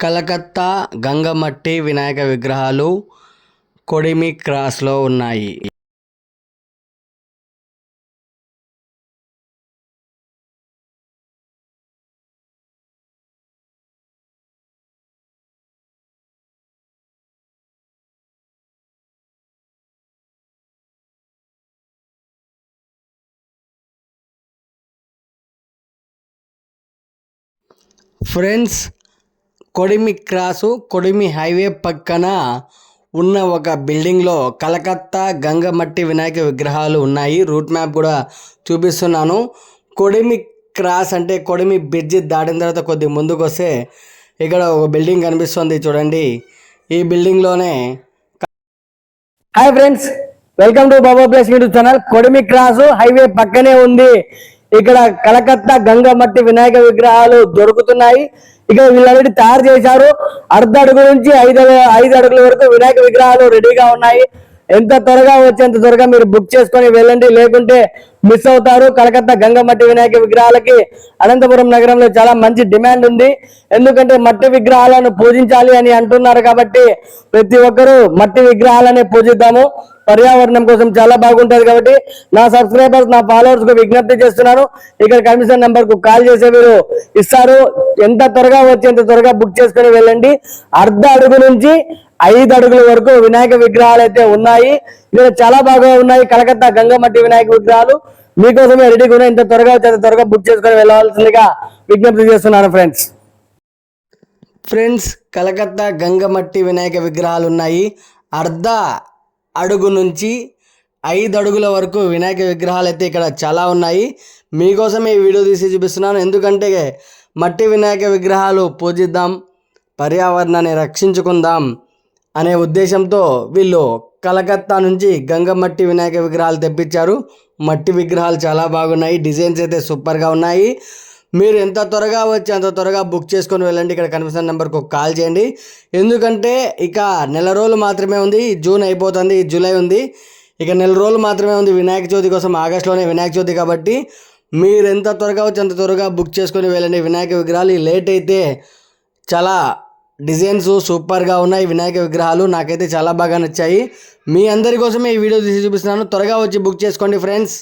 కలకత్తా గంగమట్టి వినాయక విగ్రహాలు కొడిమి క్రాస్లో ఉన్నాయి. Friends Kodimi cross Kodimi highway పక్కన ఉన్న ఒక బిల్డింగ్లో కలకత్తా గంగమట్టి వినాయక విగ్రహాలు ఉన్నాయి. రూట్ మ్యాప్ కూడా చూపిస్తున్నాను. కొడిమి క్రాస్ అంటే కొడిమి బ్రిడ్జి దాటిన తర్వాత కొద్ది ముందుకు వస్తే ఇక్కడ ఒక బిల్డింగ్ కనిపిస్తుంది చూడండి. ఈ బిల్డింగ్లోనే hi friends welcome to Baba place YouTube channel. Kodimi cross highway పక్కనే ఉంది. ఇక్కడ కలకత్తా గంగమట్టి వినాయక విగ్రహాలు దొరుకుతున్నాయి. ఇక వీళ్ళని తయారు చేశారు. అర్ధ అడుగు నుంచి ఐదు ఐదు అడుగుల వరకు వినాయక విగ్రహాలు రెడీగా ఉన్నాయి. ఎంత త్వరగా వచ్చేంత త్వరగా మీరు బుక్ చేసుకొని వెళ్ళండి. లేకుంటే మిస్ అవుతారు. కలకత్తా గంగమట్టి వినాయక విగ్రహాలకి అనంతపురం నగరంలో చాలా మంచి డిమాండ్ ఉంది. ఎందుకంటే మట్టి విగ్రహాలను పూజించాలి అని అంటున్నారు కాబట్టి ప్రతి ఒక్కరూ మట్టి విగ్రహాలనే పూజిద్దాము. పర్యావరణం కోసం చాలా బాగుంటది కాబట్టి నా సబ్స్క్రైబర్స్ నా ఫాలోవర్స్కు విజ్ఞప్తి చేస్తున్నాను. ఇక్కడ కమిషన్ నెంబర్కు కాల్ చేసే మీరు ఇస్తారు. ఎంత త్వరగా వచ్చేంత త్వరగా బుక్ చేసుకుని వెళ్ళండి. అర్ధ అడుగు నుంచి ఐదు అడుగుల వరకు వినాయక విగ్రహాలు అయితే ఉన్నాయి. ఇక్కడ చాలా బాగా ఉన్నాయి. కలకత్తా గంగమట్టి వినాయక విగ్రహాలు. మీకోసమే రెడీగా ఉన్నాయి. ఇంత త్వరగా వచ్చేంత త్వరగా బుక్ చేసుకొని వెళ్ళవలసిందిగా విజ్ఞప్తి చేస్తున్నాను ఫ్రెండ్స్ ఫ్రెండ్స్ కలకత్తా గంగమట్టి వినాయక విగ్రహాలు ఉన్నాయి. అర్ధ అడుగు నుంచి ఐదు అడుగుల వరకు వినాయక విగ్రహాలు అయితే ఇక్కడ చాలా ఉన్నాయి. మీకోసం ఈ వీడియో తీసి చూపిస్తున్నాను. ఎందుకంటే మట్టి వినాయక విగ్రహాలు పూజిద్దాం పర్యావరణాన్ని రక్షించుకుందాం అనే ఉద్దేశంతో వీళ్ళు కలకత్తా నుంచి గంగమట్టి వినాయక విగ్రహాలు తెప్పించారు. మట్టి విగ్రహాలు చాలా బాగున్నాయి. డిజైన్స్ అయితే సూపర్గా ఉన్నాయి. మీరు ఎంత త్వరగా వచ్చి అంత త్వరగా బుక్ చేసుకొని వెళ్ళండి. ఇక్కడ కనిపిస్తున్న నెంబర్కి ఒక కాల్ చేయండి. ఎందుకంటే ఇక నెల రోజులు మాత్రమే ఉంది. జూన్ అయిపోతుంది. జూలై ఉంది. ఇక నెల రోజులు మాత్రమే ఉంది వినాయక చవితి కోసం. ఆగస్టులోనే వినాయక చవితి కాబట్టి మీరు ఎంత త్వరగా వచ్చి అంత త్వరగా బుక్ చేసుకొని వెళ్ళండి. వినాయక విగ్రహాలు ఈ లేట్ అయితే చాలా డిజైన్స్ సూపర్గా ఉన్నాయి. వినాయక విగ్రహాలు నాకైతే చాలా బాగా నచ్చాయి. మీ అందరి కోసమే ఈ వీడియో తీసి చూపిస్తున్నాను. త్వరగా వచ్చి బుక్ చేసుకోండి ఫ్రెండ్స్.